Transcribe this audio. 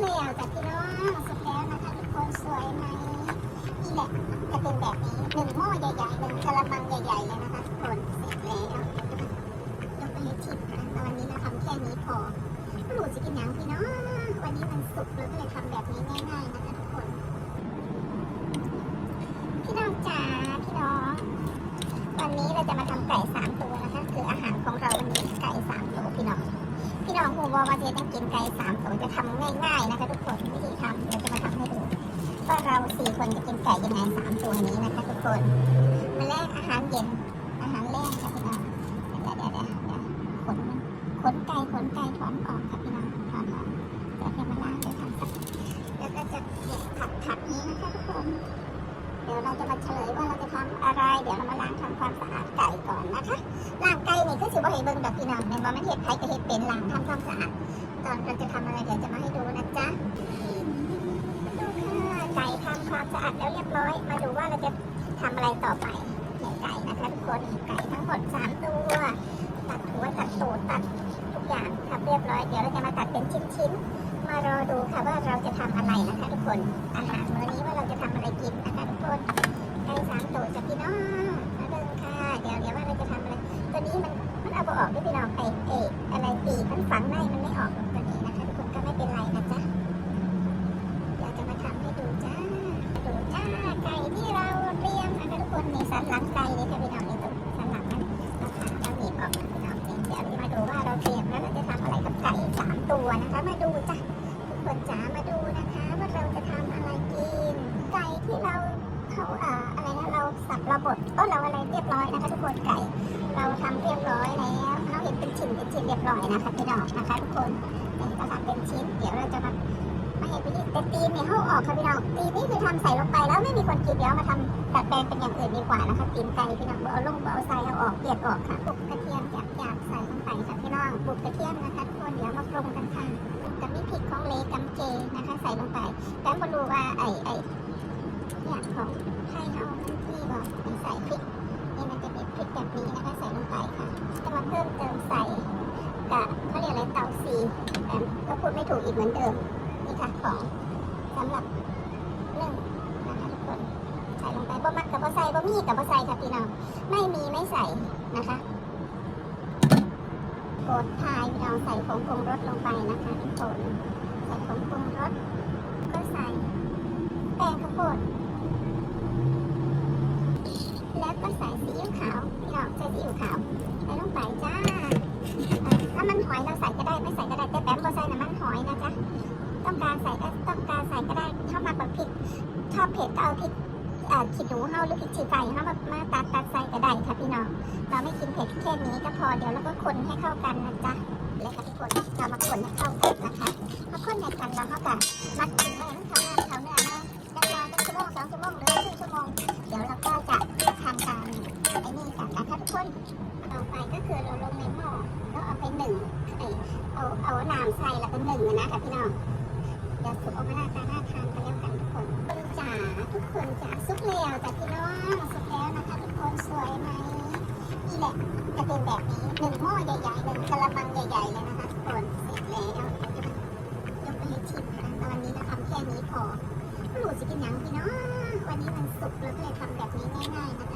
แล้วจากพี่น้องสุกแล้วนะคะทุกคนสวยไหมนี่แหละจะเป็นแบบนี้หนึ่งหม้อใหญ่ๆหนึ่งกะละมังใหญ่ๆเลยนะคะทุกคนเสร็จแล้วยกไปให้ทิพย์นะตอนนี้เราทำแค่นี้พอไม่รู้จะกินยังพี่น้องวันนี้มันสุกเราก็เลยทำแบบนี้ง่ายๆนะคะทุกคน พี่น้องจ๋าพี่น้องวันนี้เราจะมาทำไก่สาม พี่น้องฮูวอมาเจต้องกินไก่สามตัวจะทำง่ายๆนะคะทุกคนวิธีทำเราจะมาทำให้ดูว่าเราสี่คนจะกินไก่ยังไงสามตัวนี้นะคะทุกคนมาแลกอาหารเย็นอาหารแรกค่ะพี่น้องเดี๋ยวเดี๋ยวเดี๋ยวเดี๋ยวขนมันขนไก่ขนไก่ถอนออกค่ะพี่น้องถอนออกเดี๋ยวให้มาล้างเดี๋ยวทำสักแล้วก็จะเนี่ยผัดผัดนี้นะคะทุกคน เดี๋ยวเราจะมาเฉลยว่าเราจะทำอะไร เดี๋ยวเรามาล้างทำความสะอาดไก่ก่อนนะคะล้างไก่นี่ก็สิบ่ให้เบิ่งดอกพี่น้องในว่ามันเห็ดไผก็เห็ดเป็นล้างทำความสะอาดตอนเราจะทำอะไรเดี๋ยวจะมาให้ดูนะจ๊ะดูค่ะไก่ทำความสะอาดแล้วเรียบร้อย มาดูว่าเราจะทำอะไรต่อไปเนี่ยไก่นะคะทุกคนไก่ทั้งหมดสามตัวตัดหัวตัดตูดตัดทุกอย่าง เรียบร้อย เดี๋ยวเราจะมาตัดเป็นชิ้นๆ มารอดูค่ะว่าเราจะทำอะไรนะคะทุกคน อาหารมื้อนี้ว่าเราจะทำอะไรกินนะคะทุกคนไก่สามตัวจากพี่น้องมาเดินค่ะ เดี๋ยวเดี๋ยวว่าเราจะทำอะไร ตัวนี้มันมันเอาบ่ออกด้วยพี่น้องไอเออะไรตีมันฝังใน นจ๋ามาดูนะคะว่าเราจะทำอะไรกิน ไก่ที่เราเขาเอ่ออะไรนะเราสับเราบดเออเราอะไรเรียบร้อยนะคะทุกคนไก่ เราทำเรียบร้อยแล้วเราเห็นเป็นชิ้นเป็นชิ้นเรียบร้อยนะคะพี่น้องนะคะทุกคนนี่เราทำเป็นชิ้น เดี๋ยวเราจะมาไม่เห็นไปนี่แต่ตีนเนี่ยเขาออกค่ะพี่น้องตีนนี่คือทำใส่ลงไปแล้วไม่มีคนกินเดี๋ยวมาทำดัดแปลงเป็นอย่างอื่นดีกว่านะคะตีนไก่พี่น้องเอาลงเอาใส่เอาออกเกลียดออกค่ะปลุกกระเทียมหยาบๆใส่ลงไปค่ะพี่น้องปลุกกระเทียมนะคะทุกคนเดี๋ยวมาปรุงกันค่ะกับมีพริกของ เลกำเจนะคะใส่ลงไปแต่มาดูว่าไอ้ไอ้เนี่ยของไทยเขาที่บอกใส่พริกนี่มันจะเป็นพริกแบบนี้นะคะใส่ลงไปค่ะจะมาเพิ่มเติมใส่กับเขาเรียกอะไรเตาซีแต่ก็พูดไม่ถูกอีกเหมือนเดิมนี่ค่ะของสำหรับนึ่งนะคะทุกคนใส่ลงไปบ่มักกับบ่ใส่บ่มีกับบ่ใส่ค่ะพี่น้องไม่มีไม่ใส่นะคะกดทายพี่น้องใส่ผงปรุงรสลงไปนะคะทุกคน ใส่ผงปรุงรสก็ใส่แป้งข้าวโพดแล้วก็ใส่ซีอิ๊วขาวพี่น้องใส่ซีอิ๊วขาวใส่ลงไปจ้าถ้ามันหอยเราใส่ก็ได้ไม่ใส่ก็ได้แต่แป๊มก็ใส่น้ำมันหอยนะจ๊ะต้องการใส่ก็ต้องการใส่ก็ได้ชอบมากกว่าพริกชอบเผ็ดก็เอาพริกขีดหนูเฮาหรือพริกชี้ไก่เฮามามาตัดตัดใส่ก็ได้ค่ะพี่น้องเราไม่กินเผ็ดแค่นี้ก็พอเดี๋ยวเราก็คนให้เข้ากันนะจ๊ะแล้วก็ทุกคนเรามาคนให้เข้ากัน กันเราเข้ากันมัดถึงแม่ทำงานเขาเนื้อนะได้รอสักชั่วโมงสองชั่วโมงหรือครึ่งชั่วโมง เดี๋ยวเราก็จะทำการไอ้นี่กันนะคะทุกคนต่อไปก็คือเราลงในหม้อแล้วเอาไปหนึ่งไอเอาเอาน้ำใส่แล้วก็หนึ่งนะคะพี่น้องเดี๋ยวสุกออกมาหน้าตาน่าทานกันแล้วกันทุกคนคุณจ๋าทุกคนจ๋าซุปแล้วจากพี่น้องซุปแล้วนะคะทุกคนสวยไหมนี่แหละจะเป็นแบบนี้หนึ่งหม้อใหญ่ๆหนึ่งกระมังใหญ่ๆเลยนะ หนูสิกินหยังพี่น้องวันนี้มันสุกร์เราก็เลยทำแบบนี้ง่ายๆนะคะ